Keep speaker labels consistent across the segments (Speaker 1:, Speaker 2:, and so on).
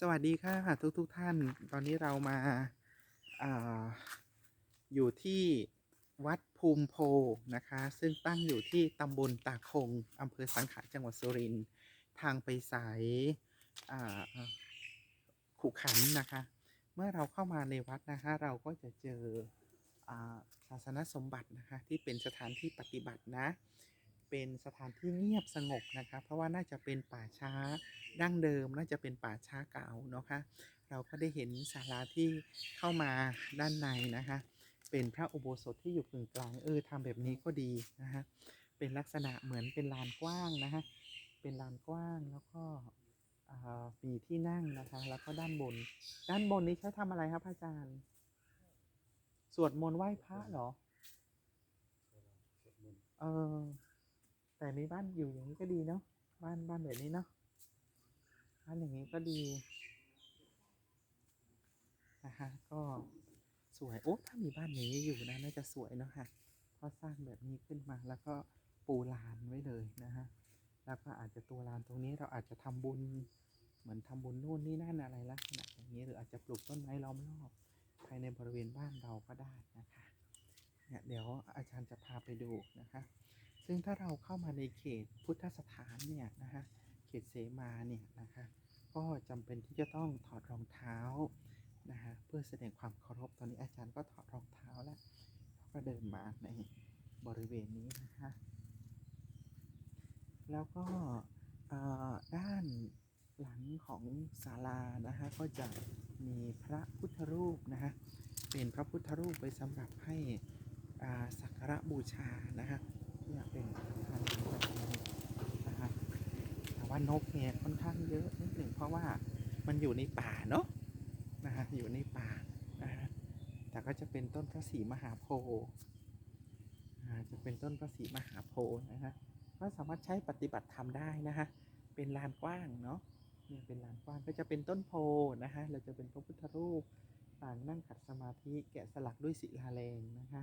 Speaker 1: สวัสดีค่ะทุกทุกๆท่าน ตอนนี้เรามาอาอยู่ที่วัดภูมิโพนะคะ ซึ่งตั้งอยู่ที่ตำบลตาคงอำเภอสังขะจังหวัดสุรินทร์ทางไปสายาขุขันธ์นะคะ เมื่อเราเข้ามาในวัดนะคะ เราก็จะเจออาศาสนสมบัตินะคะ ที่เป็นสถานที่ปฏิบัตินะ เป็นสถานที่เงียบสงบนะคะเพราะว่าน่าจะเป็นป่าช้าดั้งเดิม น่าจะเป็นป่าช้าเก่าเนาะคะเราก็ได้เห็นศาลาที่เข้ามาด้านในนะคะ เป็นพระอุโบสถที่อยู่กึ่งกลางเออทำแบบนี้ก็ดีนะคะเป็นลักษณะเหมือนเป็นลานกว้างนะคะเป็นลานกว้างแล้วก็อ่ามีที่นั่งนะคะ แล้วก็ด้านบน ด้านบนนี้ใช้ทำอะไรครับพระอาจารย์ สวดมนต์ไหว้พระเหรอ เออ แต่มีบ้านอยู่อย่างนี้ก็ดีเนาะบ้านบ้านแบบนี้เนาะบ้านอย่างนี้ก็ดีนะคะก็สวยโอ้ถ้ามีบ้านอย่างนี้อยู่นะน่าจะสวยเนาะค่ะเพราะสร้างแบบนี้ขึ้นมาแล้วก็ปูลานไว้เลยนะฮะแล้วก็อาจจะตัวลานตรงนี้เราอาจจะทำบุญเหมือนทำบุญนู่นนี่นั่นอะไรลักษณะอย่างนี้หรืออาจจะปลูกต้นไม้ล้อมรอบภายในบริเวณบ้านเราก็ได้นะคะเนี่ยเดี๋ยวอาจารย์จะพาไปดูนะคะ ซึ่งถ้าเราเข้ามาในเขตพุทธสถานเนี่ยนะคะเขตเสมาเนี่ยนะคะก็จำเป็นที่จะต้องถอดรองเท้านะคะเพื่อแสดงความเคารพตอนนี้อาจารย์ก็ถอดรองเท้าแล้วก็เดินมาในบริเวณนี้นะคะแล้วก็เอ่อด้านหลังของศาลานะคะก็จะมีพระพุทธรูปนะคะเป็นพระพุทธรูปไว้สำหรับให้อาสักการะบูชานะคะ เนี่ยเป็นทางแบบนี้นะคะแต่ว่านกเนี่ยค่อนข้างเยอะนิดหนึ่งเพราะว่ามันอยู่ในป่าเนาะนะคะอยู่ในป่านะคะแต่ก็จะเป็นต้นพระศรีมหาโพธิ์จะเป็นต้นพระศรีมหาโพธิ์นะคะก็สามารถใช้ปฏิบัติธรรมได้นะคะเป็นลานกว้างเนาะเนี่ยเป็นลานกว้างก็จะเป็นต้นโพธิ์นะคะเราจะเป็นพระพุทธรูปต่างนั่งขัดสมาธิแกะสลักด้วยศิลาแรงนะคะ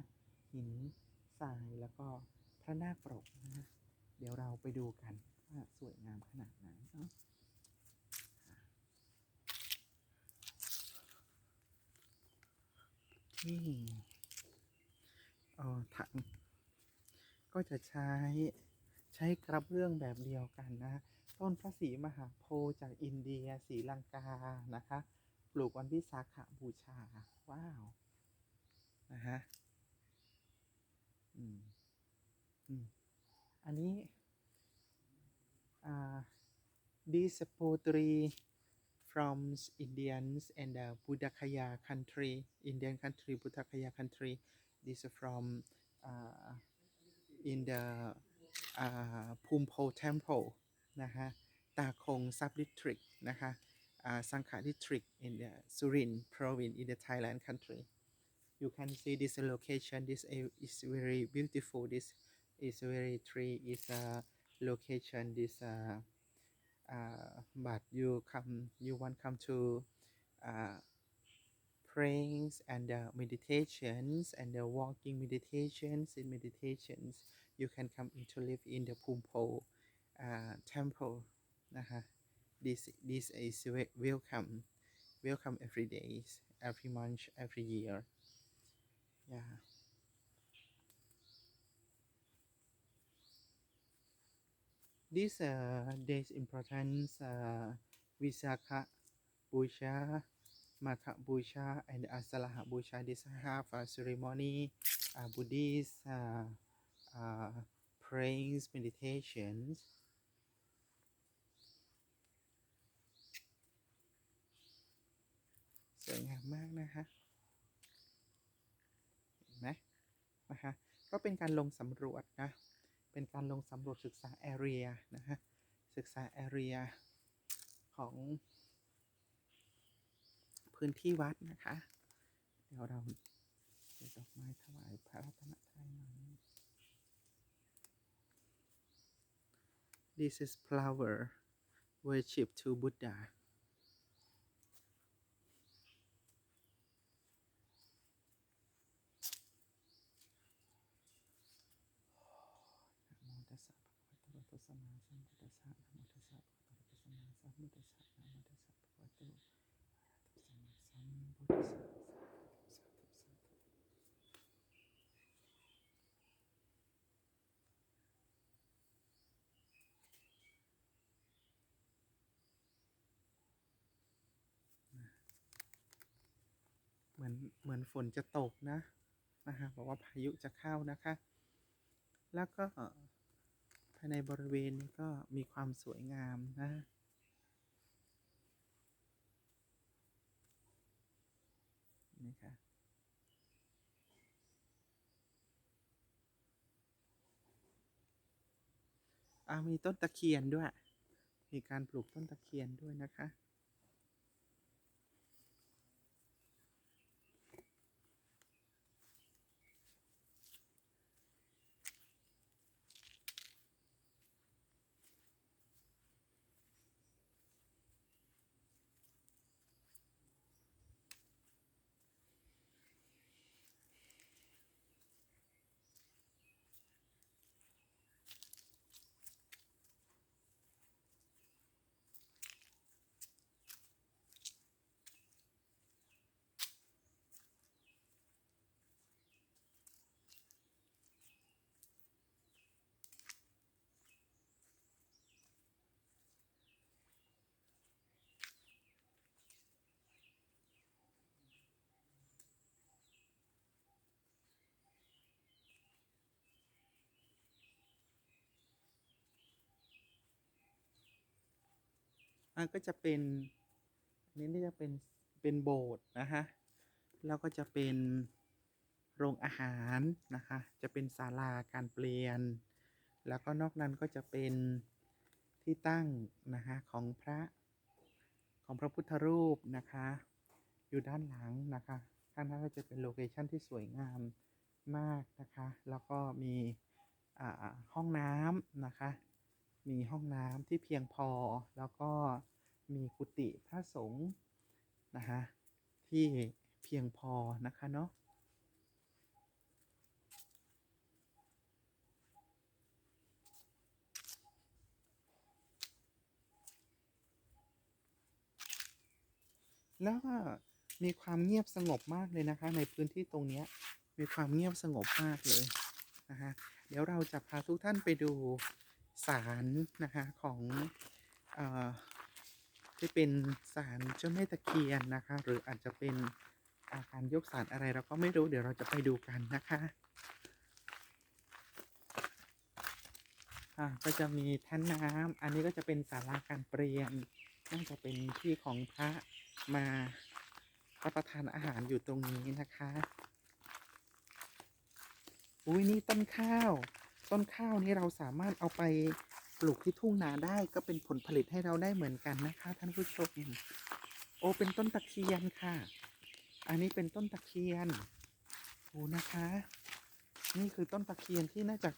Speaker 1: หินทรายแล้วก็ พระนาคปรกนะคะเดี๋ยวเราไปดูกันว่าสวยงามขนาดไหนเนาะที่เออถังก็จะใช้ใช้กระเบื้องแบบเดียวกันนะต้นพระศรีมหาโพธิ์จากอินเดียศรีลังกานะคะปลูกวันวิสาขบูชา ว้าว นะฮะ อืม อันนี้อ่า this poetry from Indians and the Buddhakaya country Indian country Buddhakaya country this from uh, in the uh, Pumpo temple นะฮะตาคง sub district นะคะ uh, Sangha district in the Surin province in the Thailand country. You can see this location. This a- is very beautiful. This is very tree is a location this uh, uh, but you come you want come to uh, prayings and uh, meditations and the walking meditations in meditations you can come into live in the Pumpo uh, temple. Uh-huh. this this is welcome welcome every day every month every year. Yeah. This uh, day's importance uh, Visakha Busha Makha Busha and Asalaha Busha this half a ceremony uh, Buddhist uh, uh, prayings meditations สวยงามมากนะคะเห็นไหมนะคะก็เป็นการลงสำรวจนะ สำรวจศึกษาแอเรียนะฮะ ศึกษาแอเรียของพื้นที่วัดนะคะ เดี๋ยวเราเดี๋ยวดอกไม้ถวายพระรัตนตรัยหน่อย This is flower worship to Buddha นะโมตัสสะภะคะวะโตอะระหะโตสัมมาสัมพุทธัสสะนะโมตัสสะภะคะวะโตอะระหะโตสัมมาสัมพุทธัสสะนะโมตัสสะภะคะวะโต อนเหมือนฝนจะตกนะนะคะบอกว่าพายุจะเข้านะคะ แล้วก็ภายในบริเวณนี้ก็มีความสวยงามนะนี่ค่ะอามีต้นตะเคียนด้วย มีการปลูกต้นตะเคียนด้วยนะคะ อันก็จะเป็นอันนี้นี่จะเป็นเป็นโบสถ์นะคะแล้วก็จะเป็นโรงอาหารนะคะ จะเป็นศาลาการเปลี่ยน แล้วก็นอกนั้นก็จะเป็นที่ตั้งนะคะของพระของพระพุทธรูปนะคะ อยู่ด้านหลังนะคะข้างหน้าก็จะเป็นโลเคชั่นที่สวยงามมากนะคะ แล้วก็มีห้องน้ำนะคะ มีห้องน้ำที่เพียงพอ แล้วก็มีกุฏิพระสงฆ์นะคะที่เพียงพอนะคะเนาะแล้วก็มีความเงียบสงบมากเลยนะคะ ในพื้นที่ตรงนี้มีความเงียบสงบมากเลยนะคะเดี๋ยวเราจะพาทุกท่านไปดู ศาลนะคะของอที่เป็นศาลเจ้าแม่ตะเคียนนะคะ หรืออาจจะเป็นอาการยกศาลอะไรเราก็ไม่รู้เดี๋ยวเราจะไปดูกันนะคะก็จะมีท่นน้ำอันนี้ก็จะเป็นศาลาการเปลี่ยนน่าจะเป็นที่ของพระมารับประทานอาหารอยู่ตรงนี้นะคะ อุ้ยนี่ต้นข้าว ต้นข้าวนี้เราสามารถเอาไปปลูกที่ทุ่งนาได้ก็เป็นผลผลิตให้เราได้เหมือนกันนะคะ ท่านผู้ชมโอเป็นต้นตะเคียนค่ะ อันนี้เป็นต้นตะเคียนโอ้นะคะ นี่คือต้นตะเคียนที่น่าจะ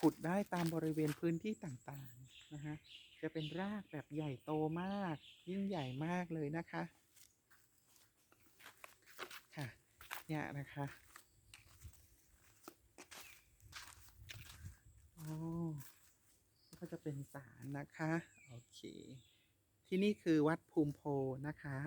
Speaker 1: ขุดได้ตามบริเวณพื้นที่ต่างๆนะคะจะเป็นรากแบบใหญ่โตมาก ยิ่งใหญ่มากเลยนะคะ ค่ะ เนี่ยนะคะโอ้ ก็จะเป็นศาลนะคะ โอเค ที่นี่คือวัดภูมิโพนะคะ